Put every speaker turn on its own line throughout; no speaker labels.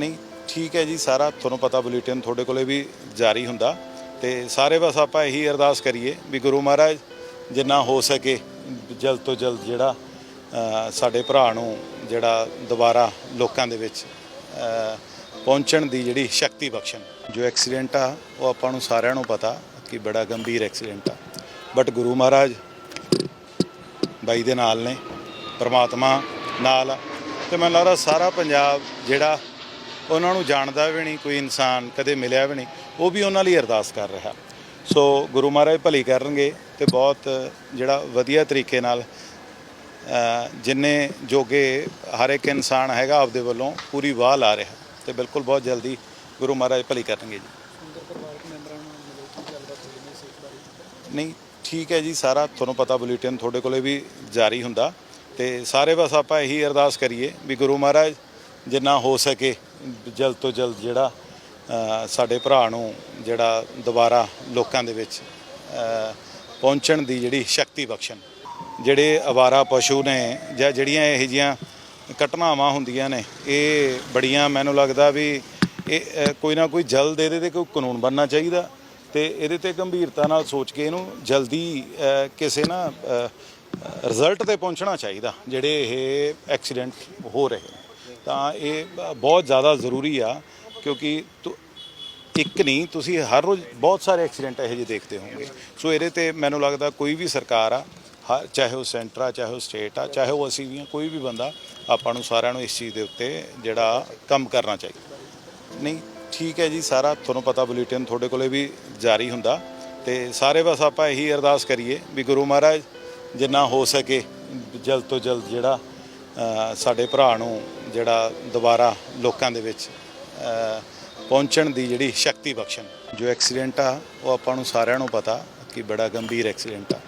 ਨਹੀਂ, ਠੀਕ ਹੈ ਜੀ, ਸਾਰਾ ਤੁਹਾਨੂੰ ਪਤਾ ਬੁਲੇਟਿਨ ਤੁਹਾਡੇ ਕੋਲੇ ਵੀ ਜਾਰੀ ਹੁੰਦਾ। ਤੇ ਸਾਰੇ ਬਸ ਆਪਾਂ ਇਹੀ ਅਰਦਾਸ ਕਰੀਏ ਵੀ ਗੁਰੂ ਮਹਾਰਾਜ, ਜਿੰਨਾ ਹੋ ਸਕੇ ਜਲਦ ਤੋਂ ਜਲਦ ਜਿਹੜਾ ਸਾਡੇ ਭਰਾ ਨੂੰ ਜਿਹੜਾ ਦੁਬਾਰਾ ਲੋਕਾਂ ਦੇ ਵਿੱਚ ਪਹੁੰਚਣ ਦੀ ਜਿਹੜੀ ਸ਼ਕਤੀ ਬਖਸ਼ਣ। ਜੋ ਐਕਸੀਡੈਂਟ ਆ, ਉਹ ਆਪਾਂ ਨੂੰ ਸਾਰਿਆਂ ਨੂੰ ਪਤਾ ਕਿ ਬੜਾ ਗੰਭੀਰ ਐਕਸੀਡੈਂਟ ਆ। ਬਟ ਗੁਰੂ ਮਹਾਰਾਜ ਬਾਈ ਦੇ ਨਾਲ ਨੇ, ਪਰਮਾਤਮਾ ਨਾਲ ਆ। ਤੇ ਮੈਨੂੰ ਲੱਗਦਾ ਸਾਰਾ ਪੰਜਾਬ ਜਿਹੜਾ ਉਹਨਾਂ ਨੂੰ ਜਾਣਦਾ ਵੀ ਨਹੀਂ ਕੋਈ ਇਨਸਾਨ ਕਦੇ ਮਿਲਿਆ ਵੀ ਨਹੀਂ ਉਹ ਵੀ ਉਹਨਾਂ ਲਈ ਅਰਦਾਸ ਕਰ ਰਿਹਾ। ਸੋ ਗੁਰੂ ਮਹਾਰਾਜ ਭਲੀ ਕਰਨਗੇ ਤੇ ਬਹੁਤ ਜਿਹੜਾ ਵਧੀਆ ਤਰੀਕੇ ਨਾਲ ਜਿੰਨੇ ਜੋਗੇ ਹਰ ਇੱਕ ਇਨਸਾਨ ਹੈਗਾ ਆਪਦੇ ਵੱਲੋਂ ਪੂਰੀ ਵਾਹ ਲਾ ਰਿਹਾ। ਤੇ ਬਿਲਕੁਲ ਬਹੁਤ ਜਲਦੀ ਗੁਰੂ ਮਹਾਰਾਜ ਭਲੀ ਕਰਨਗੇ ਜੀ। ਨਹੀਂ ਠੀਕ ਹੈ ਜੀ ਸਾਰਾ ਤੁਹਾਨੂੰ ਪਤਾ ਬੁਲੇਟਿਨ ਤੁਹਾਡੇ ਕੋਲੇ ਵੀ ਜਾਰੀ ਹੁੰਦਾ। ਤੇ ਸਾਰੇ ਬਸ ਆਪਾਂ ਇਹੀ ਅਰਦਾਸ ਕਰੀਏ ਵੀ ਗੁਰੂ ਮਹਾਰਾਜ ਜਿੰਨਾ ਹੋ ਸਕੇ ਜਲਦ ਤੋਂ ਜਲਦ ਜਿਹੜਾ ਸਾਡੇ ਭਰਾ ਨੂੰ ਜਿਹੜਾ ਦੁਬਾਰਾ ਲੋਕਾਂ ਦੇ ਵਿੱਚ ਪਹੁੰਚਣ ਦੀ ਜਿਹੜੀ ਸ਼ਕਤੀ ਬਖਸ਼ਣ। ਜਿਹੜੇ ਅਵਾਰਾ ਪਸ਼ੂ ਨੇ ਜਾਂ ਜਿਹੜੀਆਂ ਇਹ ਜੀਆਂ ਘਟਨਾਵਾਂ ਹੁੰਦੀਆਂ ਨੇ, ਇਹ ਬੜੀਆਂ ਮੈਨੂੰ ਲੱਗਦਾ ਵੀ ਇਹ ਕੋਈ ਨਾ ਕੋਈ ਜਲਦ ਇਹਦੇ ਤੇ ਕੋਈ ਕਾਨੂੰਨ ਬਣਨਾ ਚਾਹੀਦਾ ਤੇ ਇਹਦੇ ਤੇ ਗੰਭੀਰਤਾ ਨਾਲ ਸੋਚ ਕੇ ਇਹਨੂੰ ਜਲਦੀ ਕਿਸੇ ਨਾ ਰਿਜ਼ਲਟ ਤੇ ਪਹੁੰਚਣਾ ਚਾਹੀਦਾ, ਜਿਹੜੇ ਇਹ ਐਕਸੀਡੈਂਟ ਹੋ ਰਹੇ ਨੇ। ਤਾਂ ਇਹ ਬਹੁਤ ਜ਼ਿਆਦਾ ਜ਼ਰੂਰੀ ਆ, ਕਿਉਂਕਿ ਤੁ- ਇੱਕ ਨਹੀਂ, ਤੁਸੀਂ ਹਰ ਰੋਜ਼ ਬਹੁਤ ਸਾਰੇ ਐਕਸੀਡੈਂਟ ਇਹੋ ਜਿਹੇ ਦੇਖਦੇ ਹੋਵੋਗੇ। ਸੋ ਇਹਦੇ ਤੇ ਮੈਨੂੰ ਲੱਗਦਾ ਕੋਈ ਵੀ ਸਰਕਾਰ ਆ, ਹਰ, ਚਾਹੇ ਉਹ ਸੈਂਟਰ ਆ, ਚਾਹੇ ਉਹ ਸਟੇਟ ਆ, ਚਾਹੇ ਉਹ ਅਸੀਂ ਵੀ ਆ, ਕੋਈ ਵੀ ਬੰਦਾ ਆਪਾਂ ਨੂੰ ਸਾਰਿਆਂ ਨੂੰ ਇਸ ਚੀਜ਼ ਦੇ ਉੱਤੇ ਜਿਹੜਾ ਕੰਮ ਕਰਨਾ ਚਾਹੀਦਾ। ਨਹੀਂ, ਠੀਕ ਹੈ ਜੀ, ਸਾਰਾ ਤੁਹਾਨੂੰ ਪਤਾ ਬੁਲੇਟਿਨ ਤੁਹਾਡੇ ਕੋਲੇ ਵੀ ਜਾਰੀ ਹੁੰਦਾ, ਤੇ ਸਾਰੇ ਬਸ ਆਪਾਂ ਇਹੀ ਅਰਦਾਸ ਕਰੀਏ ਵੀ ਗੁਰੂ ਮਹਾਰਾਜ ਜਿੰਨਾ ਹੋ ਸਕੇ ਜਲਦ ਤੋਂ ਜਲਦ ਜਿਹੜਾ ਸਾਡੇ ਭਰਾ ਨੂੰ ਜਿਹੜਾ ਦੁਬਾਰਾ ਲੋਕਾਂ ਦੇ ਵਿੱਚ ਪਹੁੰਚਣ ਦੀ ਜਿਹੜੀ ਸ਼ਕਤੀ ਬਖਸ਼ਣ। ਜੋ ਐਕਸੀਡੈਂਟ ਆ, ਉਹ ਆਪਾਂ ਨੂੰ ਸਾਰਿਆਂ ਨੂੰ ਪਤਾ ਕਿ ਬੜਾ ਗੰਭੀਰ ਐਕਸੀਡੈਂਟ ਆ।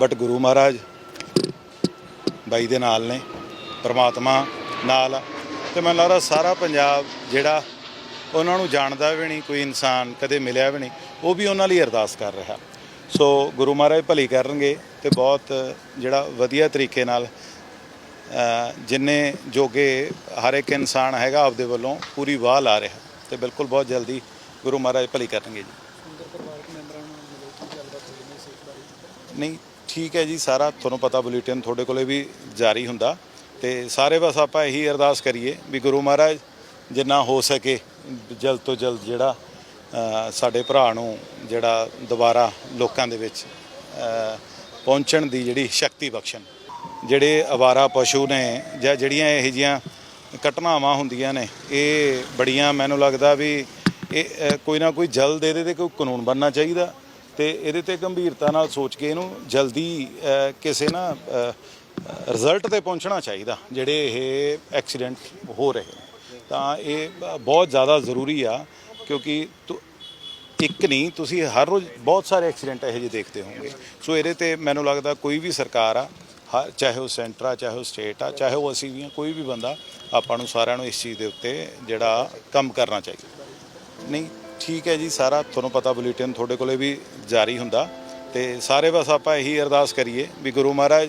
ਬਟ ਗੁਰੂ ਮਹਾਰਾਜ ਬਾਈ ਦੇ ਨਾਲ ਨੇ, ਪ੍ਰਮਾਤਮਾ ਨਾਲ ਆ। ਤੇ ਮੈਨੂੰ ਲੱਗਦਾ ਸਾਰਾ ਪੰਜਾਬ ਜਿਹੜਾ, ਉਹਨਾਂ ਨੂੰ ਜਾਣਦਾ ਵੀ ਨਹੀਂ, ਕੋਈ ਇਨਸਾਨ ਕਦੇ ਮਿਲਿਆ ਵੀ ਨਹੀਂ, ਉਹ ਵੀ ਉਹਨਾਂ ਲਈ ਅਰਦਾਸ ਕਰ ਰਿਹਾ। ਸੋ ਗੁਰੂ ਮਹਾਰਾਜ ਭਲੀ ਕਰਨਗੇ ਤੇ ਬਹੁਤ ਜਿਹੜਾ ਵਧੀਆ ਤਰੀਕੇ ਨਾਲ ਜਿੰਨੇ ਜੋਗੇ ਹਰ ਇੱਕ ਇਨਸਾਨ ਹੈਗਾ ਆਪਦੇ ਵੱਲੋਂ ਪੂਰੀ ਵਾਹ ਲਾ ਰਿਹਾ ਤੇ ਬਿਲਕੁਲ ਬਹੁਤ ਜਲਦੀ ਗੁਰੂ ਮਹਾਰਾਜ ਭਲੀ ਕਰਨਗੇ ਜੀ। ਨਹੀਂ ਠੀਕ ਹੈ ਜੀ ਸਾਰਾ ਤੁਹਾਨੂੰ ਪਤਾ ਬੁਲੇਟਿਨ ਤੁਹਾਡੇ ਕੋਲੇ ਵੀ ਜਾਰੀ ਹੁੰਦਾ ਤੇ ਸਾਰੇ ਬਸ ਆਪਾਂ ਇਹੀ ਅਰਦਾਸ ਕਰੀਏ ਵੀ ਗੁਰੂ ਮਹਾਰਾਜ ਜਿੰਨਾ ਹੋ ਸਕੇ ਜਲਦ ਤੋਂ ਜਲਦ ਜਿਹੜਾ ਸਾਡੇ ਭਰਾ ਨੂੰ ਜਿਹੜਾ ਦੁਬਾਰਾ ਲੋਕਾਂ ਦੇ ਵਿੱਚ ਪਹੁੰਚਣ ਦੀ ਜਿਹੜੀ ਸ਼ਕਤੀ ਬਖਸ਼ਣ। ਜਿਹੜੇ ਅਵਾਰਾ ਪਸ਼ੂ ਨੇ ਜਾਂ ਜਿਹੜੀਆਂ ਇਹ ਜੀਆਂ ਘਟਨਾਵਾਂ ਹੁੰਦੀਆਂ ਨੇ, ਇਹ ਬੜੀਆਂ ਮੈਨੂੰ ਲੱਗਦਾ ਵੀ ਇਹ ਕੋਈ ਨਾ ਕੋਈ ਜਲਦ ਇਹਦੇ ਤੇ ਕੋਈ ਕਾਨੂੰਨ ਬਣਨਾ ਚਾਹੀਦਾ ਤੇ ਇਹਦੇ ਤੇ ਗੰਭੀਰਤਾ ਨਾਲ ਸੋਚ ਕੇ ਇਹਨੂੰ ਜਲਦੀ ਕਿਸੇ ਨਾ ਰਿਜ਼ਲਟ ਤੇ ਪਹੁੰਚਣਾ ਚਾਹੀਦਾ, ਜਿਹੜੇ ਇਹ ਐਕਸੀਡੈਂਟ ਹੋ ਰਹੇ ਨੇ। ਤਾਂ ਇਹ ਬਹੁਤ ਜ਼ਿਆਦਾ ਜ਼ਰੂਰੀ ਆ, ਕਿਉਂਕਿ ਤੁ- ਇੱਕ ਨਹੀਂ, ਤੁਸੀਂ ਹਰ ਰੋਜ਼ ਬਹੁਤ ਸਾਰੇ ਐਕਸੀਡੈਂਟ ਇਹੋ ਜਿਹੇ ਦੇਖਦੇ ਹੋਵੋਗੇ। ਸੋ ਇਹਦੇ ਤੇ ਮੈਨੂੰ ਲੱਗਦਾ ਕੋਈ ਵੀ ਸਰਕਾਰ ਆ ਹਰ ਚਾਹੇ ਉਹ ਸੈਂਟਰ ਆ, ਚਾਹੇ ਉਹ ਸਟੇਟ ਆ, ਚਾਹੇ ਉਹ ਅਸੀਂ ਵੀ ਆ, ਕੋਈ ਵੀ ਬੰਦਾ ਆਪਾਂ ਨੂੰ ਸਾਰਿਆਂ ਨੂੰ ਇਸ ਚੀਜ਼ ਦੇ ਉੱਤੇ ਜਿਹੜਾ ਕੰਮ ਕਰਨਾ ਚਾਹੀਦਾ। ਨਹੀਂ, ਠੀਕ ਹੈ ਜੀ, ਸਾਰਾ ਤੁਹਾਨੂੰ ਪਤਾ ਬੁਲੇਟਿਨ ਤੁਹਾਡੇ ਕੋਲੇ ਵੀ ਜਾਰੀ ਹੁੰਦਾ ਤੇ ਸਾਰੇ ਬਸ ਆਪਾਂ ਇਹੀ ਅਰਦਾਸ ਕਰੀਏ ਵੀ ਗੁਰੂ ਮਹਾਰਾਜ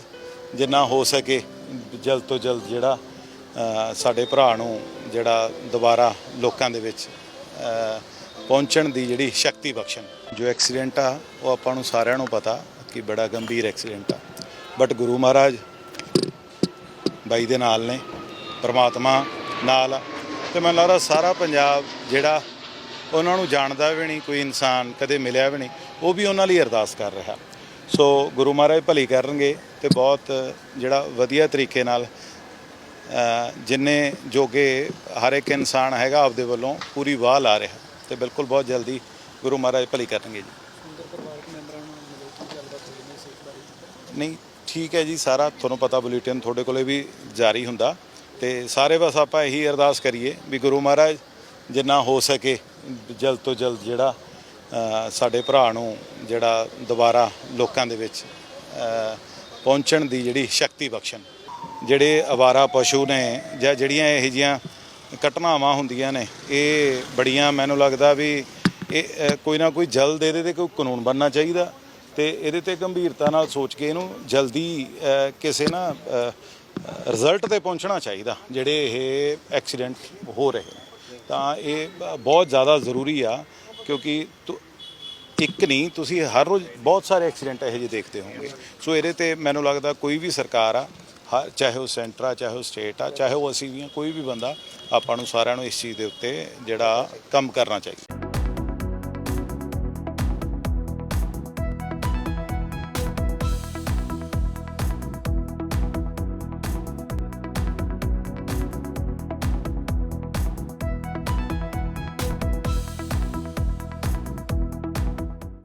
ਜਿੰਨਾ ਹੋ ਸਕੇ ਜਲਦ ਤੋਂ ਜਲਦ ਜਿਹੜਾ ਸਾਡੇ ਭਰਾ ਨੂੰ ਜਿਹੜਾ ਦੁਬਾਰਾ ਲੋਕਾਂ ਦੇ ਵਿੱਚ ਪਹੁੰਚਣ ਦੀ ਜਿਹੜੀ ਸ਼ਕਤੀ ਬਖਸ਼ਣ। ਜੋ ਐਕਸੀਡੈਂਟ ਆ, ਉਹ ਆਪਾਂ ਨੂੰ ਸਾਰਿਆਂ ਨੂੰ ਪਤਾ ਕਿ ਬੜਾ ਗੰਭੀਰ ਐਕਸੀਡੈਂਟ ਆ। ਬਟ ਗੁਰੂ ਮਹਾਰਾਜ ਬਾਈ ਦੇ ਨਾਲ ਨੇ ਪ੍ਰਮਾਤਮਾ ਨਾਲ ਤੇ ਮੈਨੂੰ ਲੱਗਦਾ ਸਾਰਾ ਪੰਜਾਬ ਜਿਹੜਾ ਉਹਨਾਂ ਨੂੰ ਜਾਣਦਾ ਵੀ ਨਹੀਂ ਕੋਈ ਇਨਸਾਨ ਕਦੇ ਮਿਲਿਆ ਵੀ ਨਹੀਂ ਉਹ ਵੀ ਉਹਨਾਂ ਲਈ ਅਰਦਾਸ ਕਰ ਰਿਹਾ। ਸੋ ਗੁਰੂ ਮਹਾਰਾਜ ਭਲੀ ਕਰਨਗੇ ਤੇ ਬਹੁਤ ਜਿਹੜਾ ਵਧੀਆ ਤਰੀਕੇ ਨਾਲ ਜਿੰਨੇ ਜੋਗੇ ਹਰ ਇੱਕ ਇਨਸਾਨ ਹੈਗਾ ਆਪਦੇ ਵੱਲੋਂ ਪੂਰੀ ਵਾਹ ਲਾ ਰਿਹਾ। ਤੇ ਬਿਲਕੁਲ ਬਹੁਤ ਜਲਦੀ ਗੁਰੂ ਮਹਾਰਾਜ ਭਲੀ ਕਰਨਗੇ ਜੀ। ਨਹੀਂ ਠੀਕ ਹੈ ਜੀ, ਸਾਰਾ ਤੁਹਾਨੂੰ ਪਤਾ ਬੁਲੇਟਿਨ ਤੁਹਾਡੇ ਕੋਲੇ ਵੀ ਜਾਰੀ ਹੁੰਦਾ ਤੇ ਸਾਰੇ ਬਸ ਆਪਾਂ ਇਹੀ ਅਰਦਾਸ ਕਰੀਏ ਵੀ ਗੁਰੂ ਮਹਾਰਾਜ ਜਿੰਨਾ ਹੋ ਸਕੇ ਜਲਦ ਤੋਂ ਜਲਦ ਜਿਹੜਾ ਸਾਡੇ ਭਰਾ ਨੂੰ ਜਿਹੜਾ ਦੁਬਾਰਾ ਲੋਕਾਂ ਦੇ ਵਿੱਚ ਪਹੁੰਚਣ ਦੀ ਜਿਹੜੀ ਸ਼ਕਤੀ ਬਖਸ਼ਣ। ਜਿਹੜੇ ਅਵਾਰਾ ਪਸ਼ੂ ਨੇ ਜਾਂ ਜਿਹੜੀਆਂ ਇਹ ਜੀਆਂ ਘਟਨਾਵਾਂ ਹੁੰਦੀਆਂ ਨੇ, ਇਹ ਬੜੀਆਂ ਮੈਨੂੰ ਲੱਗਦਾ ਵੀ ਇਹ ਕੋਈ ਨਾ ਕੋਈ ਜਲਦ ਇਹਦੇ ਤੇ ਕੋਈ ਕਾਨੂੰਨ ਬਣਨਾ ਚਾਹੀਦਾ। ਤੇ ਇਹਦੇ ਤੇ ਗੰਭੀਰਤਾ ਨਾਲ ਸੋਚ ਕੇ ਇਹਨੂੰ ਜਲਦੀ ਕਿਸੇ ਨਾ ਰਿਜ਼ਲਟ ਤੇ ਪਹੁੰਚਣਾ ਚਾਹੀਦਾ, ਜਿਹੜੇ ਇਹ ਐਕਸੀਡੈਂਟ ਹੋ ਰਹੇ ਨੇ। ਤਾਂ ਇਹ ਬਹੁਤ ਜ਼ਿਆਦਾ ਜ਼ਰੂਰੀ ਆ, ਕਿਉਂਕਿ ਤੁ- ਇੱਕ ਨਹੀਂ, ਤੁਸੀਂ ਹਰ ਰੋਜ਼ ਬਹੁਤ ਸਾਰੇ ਐਕਸੀਡੈਂਟ ਇਹੋ ਜਿਹੇ ਦੇਖਦੇ ਹੋਵੋਗੇ। ਸੋ ਇਹਦੇ ਤੇ ਮੈਨੂੰ ਲੱਗਦਾ ਕੋਈ ਵੀ ਸਰਕਾਰ ਆ ਹਰ ਚਾਹੇ ਉਹ ਸੈਂਟਰ ਆ, ਚਾਹੇ ਉਹ ਸਟੇਟ ਆ, ਚਾਹੇ ਉਹ ਅਸੀਂ ਵੀ ਆ, ਕੋਈ ਵੀ ਬੰਦਾ ਆਪਾਂ ਨੂੰ ਸਾਰਿਆਂ ਨੂੰ ਇਸ ਚੀਜ਼ ਦੇ ਉੱਤੇ ਜਿਹੜਾ ਕੰਮ ਕਰਨਾ ਚਾਹੀਦਾ।